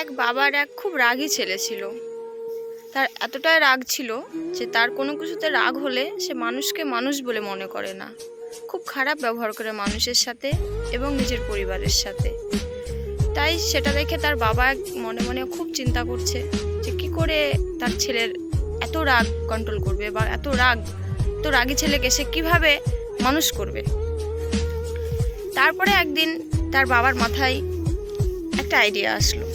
এক বাবার এক খুব রাগী ছেলে ছিল। তার এতটাই রাগ ছিল যে তার কোনো কিছুতে রাগ হলে সে মানুষকে মানুষ বলে মনে করে না। খুব খারাপ ব্যবহার করে মানুষের সাথে এবং নিজের পরিবারের সাথে। তাই সেটা দেখে তার বাবা মনে মনে খুব চিন্তা করছে যে কি করে তার ছেলের এত রাগ কন্ট্রোল করবে বা এত রাগ, এত রাগী ছেলেকে সে কীভাবে মানুষ করবে? তারপরে একদিন তার বাবার মাথায় একটা আইডিয়া আসলো।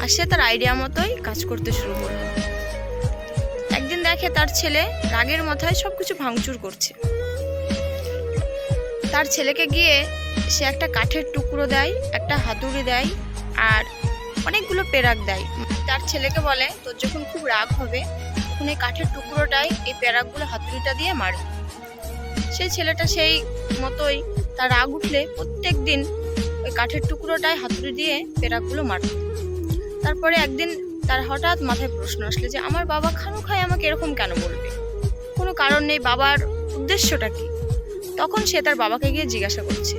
আর সে তার আইডিয়া মতোই কাজ করতে শুরু করল। একদিন দেখে তার ছেলে রাগের মাথায় সব কিছু ভাঙচুর করছে। তার ছেলেকে গিয়ে সে একটা কাঠের টুকরো দেয়, একটা হাতুড়ি দেয় আর অনেকগুলো পেরাক দেয়। তার ছেলেকে বলে, তোর যখন খুব রাগ হবে, তখন এই কাঠের টুকরোটাই এই পেরাকগুলো হাতুড়িটা দিয়ে মারে। সেই ছেলেটা সেই মতোই তার রাগ উঠলে প্রত্যেক দিন ওই কাঠের টুকরোটায় হাতুড়ি দিয়ে পেরাকগুলো মারত। তারপরে একদিন তার হঠাৎ মাথায় প্রশ্ন আসলে যে, আমার বাবা খানু খায় আমাকে এরকম কেন বলবে? কোনো কারণ নেই, বাবার উদ্দেশ্যটা কি? তখন সে তার বাবাকে গিয়ে জিজ্ঞাসা করছে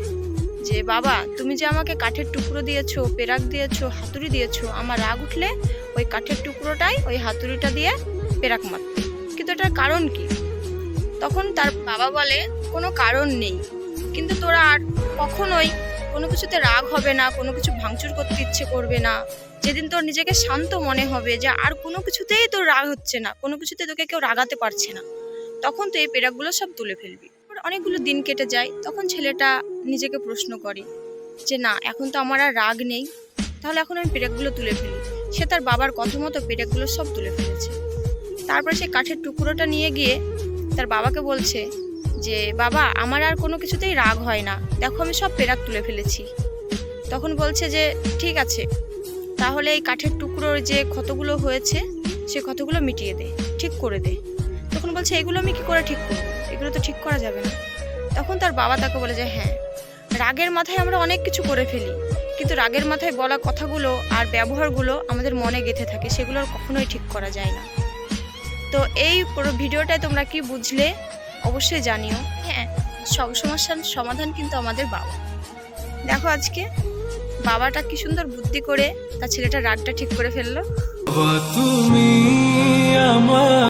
যে, বাবা, তুমি যে আমাকে কাঠের টুকরো দিয়েছ পেরাক দিয়েছ, হাতুড়ি দিয়েছ, আমার রাগ উঠলে ওই কাঠের টুকরোটাই ওই হাতুড়িটা দিয়ে পেরাক মারতে। কিন্তু এটার কারণ কি? তখন তার বাবা বলে, কোনো কারণ নেই। কিন্তু তোরা আর কখনোই কোনো কিছুতে রাগ হবে না, কোনো কিছু ভাঙচুর করতে ইচ্ছে করবে না। যেদিন তোর নিজেকে শান্ত মনে হবে যে আর কোনো কিছুতেই তোর রাগ হচ্ছে না, কোনো কিছুতে তোকে কেউ রাগাতে পারছে না, তখন তুই এই পেরাকগুলো সব তুলে ফেলবি। অনেকগুলো দিন কেটে যায়, তখন ছেলেটা নিজেকে প্রশ্ন করে যে না, এখন তো আমার আর রাগ নেই, তাহলে এখন আমি পেরেকগুলো তুলে ফেলি। সে তার বাবার কথা মতো পেরেকগুলো সব তুলে ফেলেছে। তারপরে সে কাঠের টুকরোটা নিয়ে গিয়ে তার বাবাকে বলছে যে, বাবা, আমার আর কোনো কিছুতেই রাগ হয় না। দেখো, আমি সব পেরাক তুলে ফেলেছি। তখন বলছে যে, ঠিক আছে, তাহলে এই কাঠের টুকরোর যে ক্ষতগুলো হয়েছে, সে ক্ষতগুলো মিটিয়ে দে, ঠিক করে দে। তখন বলছে, এগুলো আমি কি করে ঠিক করব? এগুলো তো ঠিক করা যাবে না। তখন তার বাবা তাকে বলে যে হ্যাঁ রাগের মাথায় আমরা অনেক কিছু করে ফেলি, কিন্তু রাগের মাথায় বলা কথাগুলো আর ব্যবহারগুলো আমাদের মনে গেঁথে থাকে, সেগুলো আর কখনোই ঠিক করা যায় না। তো এই ভিডিওটায় তোমরা কি বুঝলে? অবশ্যই জানিও। হ্যাঁ সব সমস্যার সমাধান কিন্তু আমাদের বাবা। দেখো আজকে, বাবাটা কি সুন্দর বুদ্ধি করে তার ছেলেটা রাগটা ঠিক করে ফেলল। তুমি আমার